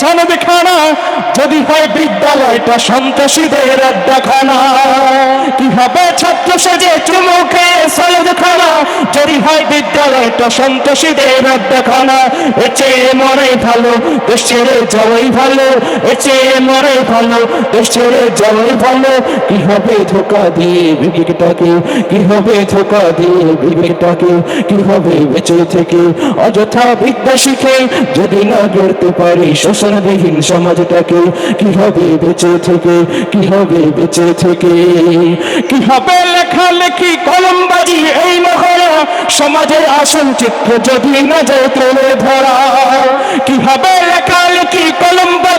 সনদ দেখানা যদি হয় বিদ্যালয়টা সন্ত্রাসীদের আড্ডাখানা। কীভাবে ছাত্র সেজে চুমুকে হয় বিদ্যালয়টা সন্ত্রাসীদের আড্ডাখানা এর চেয়ে মরে ভালো দেশ ছেড়ে ভালো এর চেয়ে ভালো দেশ ছেড়ে ভালো। কি হবে ধোকা দিয়ে বিবেকটাকে, কি হবে ধোকা দিয়ে বিবেকটাকে, কি হবে বেঁচে থেকে? অযথা বিদ্যা শিখে যদি না গড়তে পারি শোষণবিহীন সমাজটাকে, কি হবে বেঁচে থেকে? কি হবে বেঁচে থেকে? কি হবে লেখালেখি, কলমবাজি, এই মহড়া সমাজের আসল চিত্র যদি না যায় ভরা কীভাবে হবে লেখালেখি মহড়া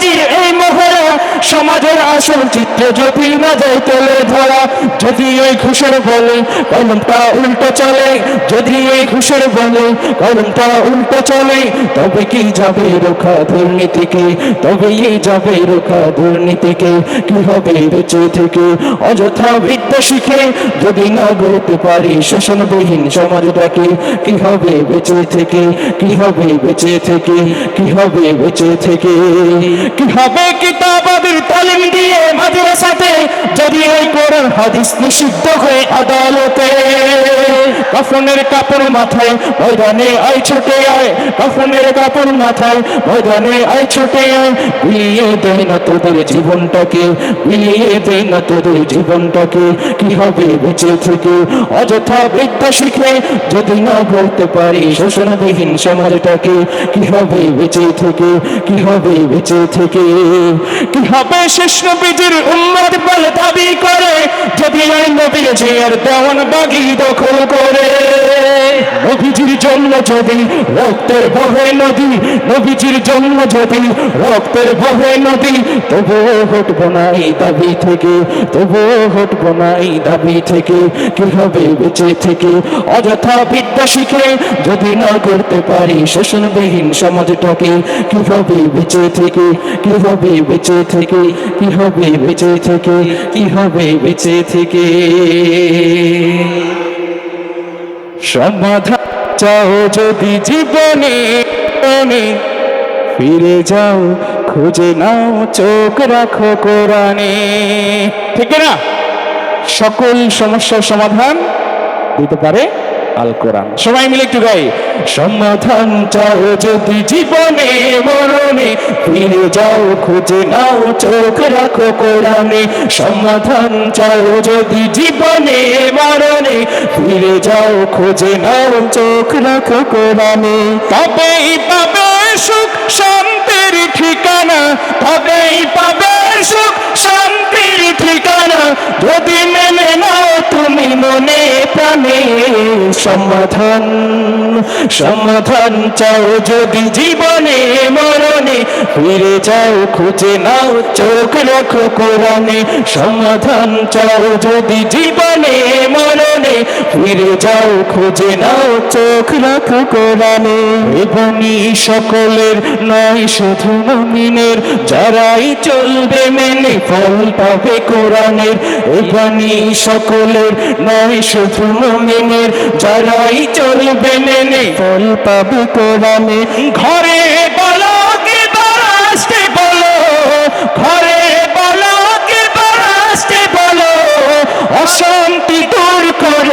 সমাজের আসল চিত্র যদি না যায় তুলে ধরা, যদি এই ঘুষের বলে কলমটা উল্টো চলে, যদি এই ঘুষের বলে কলমটা উল্টো চলে, তবে কি যাবে রোখা দুর্নীতিকে? তবে এই যাবে রোখা দুর্নীতিকে? কি হবে বেঁচে থেকে? অযথা বিদ্যা শিখে যদি না গড়তে পারি শোষণবিহীন সমাজটাকে, কি হবে বেঁচে থেকে? কি হবে বেঁচে থেকে? কি হবে বেঁচে থেকে? কি হবে কিতাবাদের তালিম দিয়ে মাদ্রাসাতে যদি ওই কোরআন হাদিস নিষিদ্ধ হয়ে আদালতে কাফনের কাপড় মাথায় ময়দানে আই ছুটে আয় কাফনের কাপড় মাথায় ময়দানে আই ছুটে আয়। বিলিয়ে দেয় না তোদের জীবনটাকে বিলিয়ে দেয় না তোদের জীবনটাকে, কি হবে বেঁচে থেকে? অযথা বিদ্যা শিখে যদি না বলতে পারি শোষণবিহীন সমাজটাকে, কি হবে বেঁচে থেকে? কি হবে বেঁচে থেকে? কি হবে শেষ নবীজির উম্মত বলে দাবি করে? যদি ওই নবীর জিয়ার দেওয়ান বাগি দখল করে নবীজির জন্য যদি রক্তের বহে নদী, নবীজির জন্য যদি রক্তের বহে নদী, তবুও হটব না এই দাবি থেকে, তবুও হটব না এই দাবি থেকে বেঁচে থেকে? অযথা বিদ্যা শিখে যদি না করতে পারি শোষণবিহীন সমাজটাকে কীভাবে বেঁচে থেকে, কীভাবে বেঁচে থেকে কি হবে বেঁচে থেকে বেঁচে থেকে? সমাধান চাও যদি জীবনে জীবনে ফিরে যাও, খুঁজে নাও, চোখ রাখো কোরআনে। ঠিক না সকল সমস্যার সমাধান দিতে পারে। আল কোরআন সবাই মিলে একটু গাই। সমাধান চাও যদি জীবনে মরণে, ফিরে যাও, খুঁজে নাও, চোখ রাখো কোরআনে। সমাধান চাও যদি জীবনে মরণে, ফিরে যাও, খুঁজে নাও, চোখ রাখো কোরআনে। তবেই পাবে সুখ, শান্তির ঠিকানা। তবেই পাবে সমাধান সমাধান চাও যদি জীবনে মরণে, ফিরে যাও, খুঁজে নাও, চোখ রাখো কোরআনে। সমাধান চাও যদি জীবনে মরণে, ফিরে যাও, খুঁজে নাও, চোখ রাখো কোরআনে। এবনি সকলের নয়, শুধু মমিনের। যারাই চলবে মেনে ফল পাবে কোরআনের। এবনি সকলের নয়, শুধু মমিনের। যারাই চলবে মেনে। ফল পাবে কোরআনে। ঘরে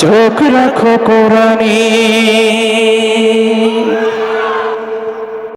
চোখ রাখো কোরআনে।